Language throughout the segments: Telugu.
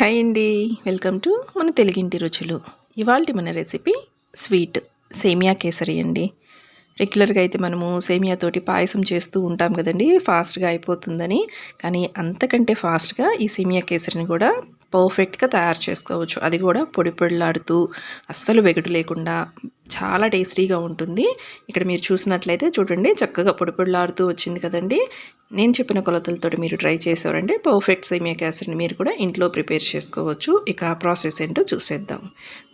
హాయ్ అండి. వెల్కమ్ టు మన తెలుగింటి రుచులు. ఇవాళ మన రెసిపీ స్వీట్ సేమియా కేసరి అండి. రెగ్యులర్గా అయితే మనము సేమియాతోటి పాయసం చేస్తూ ఉంటాం కదండి. ఫాస్ట్గా అయిపోతుందని. కానీ అంతకంటే ఫాస్ట్గా ఈ సేమియా కేసరిని కూడా పర్ఫెక్ట్గా తయారు చేసుకోవచ్చు. అది కూడా పొడి పొడిలాడుతూ అస్సలు వెగటు లేకుండా చాలా టేస్టీగా ఉంటుంది. ఇక్కడ మీరు చూసినట్లయితే చూడండి చక్కగా పొడి పొడిలాడుతూ వచ్చింది కదండి. నేను చెప్పిన కొలతలతో మీరు ట్రై చేసేవారంటే పర్ఫెక్ట్ సేమియాక్ యాసిడ్ని మీరు కూడా ఇంట్లో ప్రిపేర్ చేసుకోవచ్చు. ఇక ప్రాసెస్ ఏంటో చూసేద్దాం.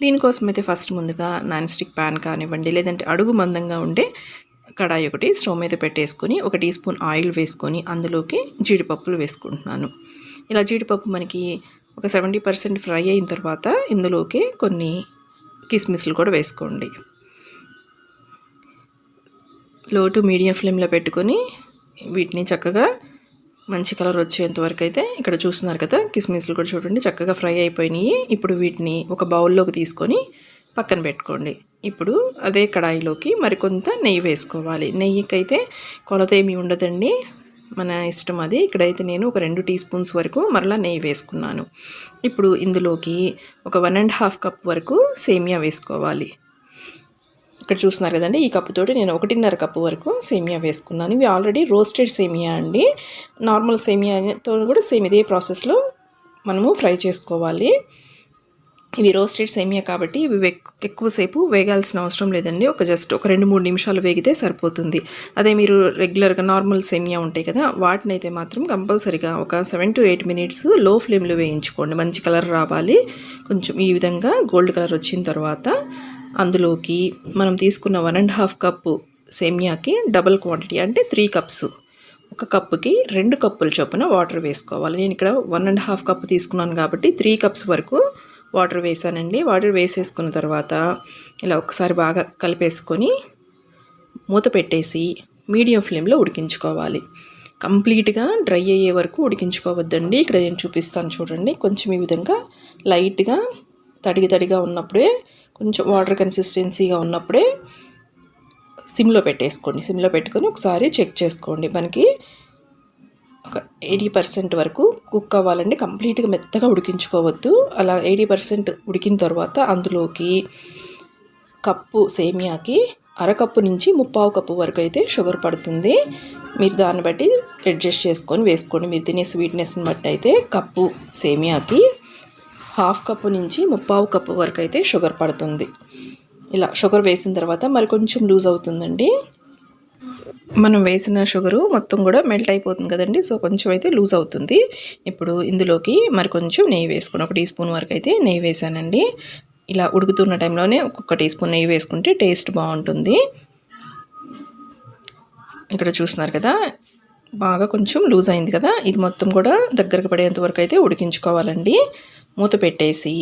దీనికోసం అయితే ఫస్ట్ ముందుగా నాన్ స్టిక్ ప్యాన్ కానివ్వండి లేదంటే అడుగు మందంగా ఉండే కడాయి ఒకటి స్టవ్ మీద పెట్టేసుకొని ఒక టీ స్పూన్ ఆయిల్ వేసుకొని అందులోకి జీడిపప్పులు వేసుకుంటున్నాను. ఇలా జీడిపప్పు మనకి ఒక సెవెంటీ పర్సెంట్ ఫ్రై అయిన తర్వాత ఇందులోకి కొన్ని కిస్మిస్లు కూడా వేసుకోండి. లో టు మీడియం ఫ్లేమ్లో పెట్టుకొని వీటిని చక్కగా మంచి కలర్ వచ్చేంత వరకు అయితే ఇక్కడ చూస్తున్నారు కదా కిస్మిస్లు కూడా చూడండి చక్కగా ఫ్రై అయిపోయినాయి. ఇప్పుడు వీటిని ఒక బౌల్లోకి తీసుకొని పక్కన పెట్టుకోండి. ఇప్పుడు అదే కడాయిలోకి మరికొంత నెయ్యి వేసుకోవాలి. నెయ్యికి అయితే కొలత ఏమి ఉండదండి. మన ఇష్టం అది. ఇక్కడైతే నేను ఒక రెండు టీ స్పూన్స్ వరకు మరలా నెయ్యి వేసుకున్నాను. ఇప్పుడు ఇందులోకి ఒక వన్ అండ్ హాఫ్ కప్ వరకు సేమియా వేసుకోవాలి. ఇక్కడ చూస్తున్నారు కదండి ఈ కప్పుతోటి నేను ఒకటిన్నర కప్పు వరకు సేమియా వేసుకున్నాను. ఇవి ఆల్రెడీ రోస్టెడ్ సేమియా అండి. నార్మల్ సేమియాతో కూడా సేమ్ ఇదే ప్రాసెస్లో మనము ఫ్రై చేసుకోవాలి. ఇవి రోస్టెడ్ సేమియా కాబట్టి ఇవి ఎక్కువసేపు వేగాల్సిన అవసరం లేదండి. ఒక జస్ట్ ఒక రెండు మూడు నిమిషాలు వేగితే సరిపోతుంది. అదే మీరు రెగ్యులర్గా నార్మల్ సేమియా ఉంటాయి కదా వాటిని అయితే మాత్రం కంపల్సరిగా ఒక సెవెన్ టు ఎయిట్ మినిట్స్లో ఫ్లేమ్లో వేయించుకోండి. మంచి కలర్ రావాలి. కొంచెం ఈ విధంగా గోల్డ్ కలర్ వచ్చిన తర్వాత అందులోకి మనం తీసుకున్న వన్ అండ్ హాఫ్ కప్పు సేమియాకి డబల్ క్వాంటిటీ అంటే త్రీ కప్స్ ఒక కప్పుకి రెండు కప్పుల చొప్పున వాటర్ వేసుకోవాలి. నేను ఇక్కడ వన్ అండ్ హాఫ్ కప్ తీసుకున్నాను కాబట్టి త్రీ కప్స్ వరకు వాటర్ వేసానండి. వాటర్ వేసేసుకున్న తర్వాత ఇలా ఒకసారి బాగా కలిపేసుకొని మూత పెట్టేసి మీడియం ఫ్లేమ్లో ఉడికించుకోవాలి. కంప్లీట్గా డ్రై అయ్యే వరకు ఉడికించుకోవద్దండి. ఇక్కడ నేను చూపిస్తాను చూడండి. కొంచెం ఈ విధంగా లైట్గా తడిగి తడిగా ఉన్నప్పుడే కొంచెం వాటర్ కన్సిస్టెన్సీగా ఉన్నప్పుడే సిమ్లో పెట్టేసుకోండి. సిమ్లో పెట్టుకొని ఒకసారి చెక్ చేసుకోండి. మనకి ఒక ఎయిటీ పర్సెంట్ వరకు కుక్ అవ్వాలండి. కంప్లీట్గా మెత్తగా ఉడికించుకోవద్దు. అలా ఎయిటీ పర్సెంట్ ఉడికిన తర్వాత అందులోకి కప్పు సేమియాకి అరకప్పు నుంచి ముప్పావు కప్పు వరకు అయితే షుగర్ పడుతుంది. మీరు దాన్ని బట్టి అడ్జస్ట్ చేసుకొని వేసుకోండి. మీరు తినే స్వీట్నెస్ని బట్టి అయితే కప్పు సేమియాకి హాఫ్ కప్పు నుంచి ముప్పావు కప్పు వరకు అయితే షుగర్ పడుతుంది. ఇలా షుగర్ వేసిన తర్వాత మరి కొంచెం లూజ్ అవుతుందండి. మనం వేసిన షుగరు మొత్తం కూడా మెల్ట్ అయిపోతుంది కదండి. సో కొంచెం అయితే లూజ్ అవుతుంది. ఇప్పుడు ఇందులోకి మరి కొంచెం నెయ్యి వేసుకుని ఒక టీ స్పూన్ వరకు అయితే నెయ్యి వేసానండి. ఇలా ఉడుకుతున్న టైంలోనే ఒక్కొక్క టీ స్పూన్ నెయ్యి వేసుకుంటే టేస్ట్ బాగుంటుంది. ఇక్కడ చూస్తున్నారు కదా బాగా కొంచెం లూజ్ అయింది కదా. ఇది మొత్తం కూడా దగ్గరకు పడేంత వరకు అయితే ఉడికించుకోవాలండి. మూత పెట్టేసి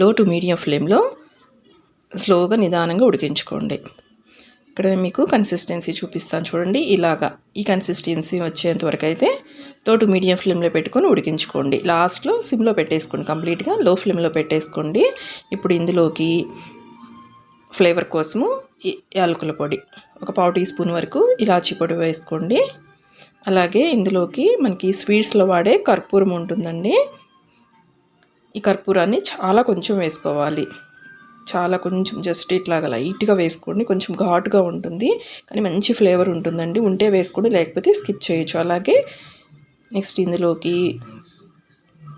లో టు మీడియం ఫ్లేమ్లో స్లోగా నిదానంగా ఉడికించుకోండి. ఇక్కడ మీకు కన్సిస్టెన్సీ చూపిస్తాను చూడండి. ఇలాగా ఈ కన్సిస్టెన్సీ వచ్చేంత వరకు అయితే తోటు మీడియం ఫ్లేమ్లో పెట్టుకొని ఉడికించుకోండి. లాస్ట్లో సిమ్లో పెట్టేసుకోండి కంప్లీట్గా లో ఫ్లేమ్లో పెట్టేసుకోండి. ఇప్పుడు ఇందులోకి ఫ్లేవర్ కోసము యాలకుల పొడి ఒక పావు టీ స్పూన్ వరకు ఇలాచీ పొడి వేసుకోండి. అలాగే ఇందులోకి మనకి స్వీట్స్లో వాడే కర్పూరం ఉంటుందండి. ఈ కర్పూరాన్ని చాలా కొంచెం వేసుకోవాలి. చాలా కొంచెం జస్ట్ ఇట్లాగా లైట్గా వేసుకోండి. కొంచెం ఘాటుగా ఉంటుంది. కానీ మంచి ఫ్లేవర్ ఉంటుందండి. ఉంటే వేసుకోండి. లేకపోతే స్కిప్ చేయొచ్చు. అలాగే నెక్స్ట్ ఇందులోకి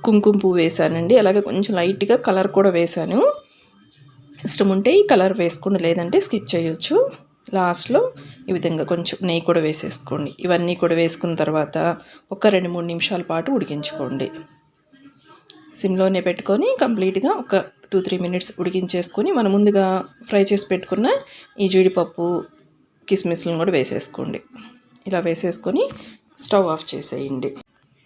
కుంకుమ పువ్వు వేసానండి. అలాగే కొంచెం లైట్గా కలర్ కూడా వేసాను. ఇష్టం ఉంటే ఈ కలర్ వేసుకోండి. లేదంటే స్కిప్ చేయొచ్చు. లాస్ట్లో ఈ విధంగా కొంచెం నెయ్యి కూడా వేసేసుకోండి. ఇవన్నీ కూడా వేసుకున్న తర్వాత ఒక రెండు మూడు నిమిషాల పాటు ఉడికించుకోండి. సిమ్లోనే పెట్టుకొని కంప్లీట్గా ఒక టూ త్రీ మినిట్స్ ఉడికించేసుకొని మనం ముందుగా ఫ్రై చేసి పెట్టుకున్న ఈ జీడిపప్పు కిస్మిస్లను కూడా వేసేసుకోండి. ఇలా వేసేసుకొని స్టవ్ ఆఫ్ చేసేయండి.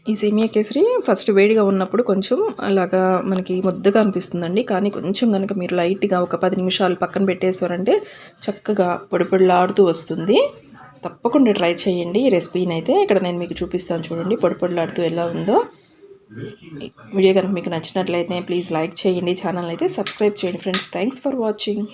ఈ సేమియా కేసరి ఫస్ట్ వేడిగా ఉన్నప్పుడు కొంచెం అలాగా మనకి ముద్దగా అనిపిస్తుందండి. కానీ కొంచెం కనుక మీరు లైట్గా ఒక పది నిమిషాలు పక్కన పెట్టేసారంటే చక్కగా పొడి పొడిలాడుతూ వస్తుంది. తప్పకుండా ట్రై చేయండి ఈ రెసిపీని అయితే. ఇక్కడ నేను మీకు చూపిస్తాను చూడండి పొడి పొడిలాడుతూ ఎలా ఉందో. వీడియో కనుక మీకు నచ్చినట్లయితే ప్లీజ్ లైక్ చేయండి. ఛానల్ అయితే సబ్స్క్రైబ్ చేయండి ఫ్రెండ్స్. Thanks for watching.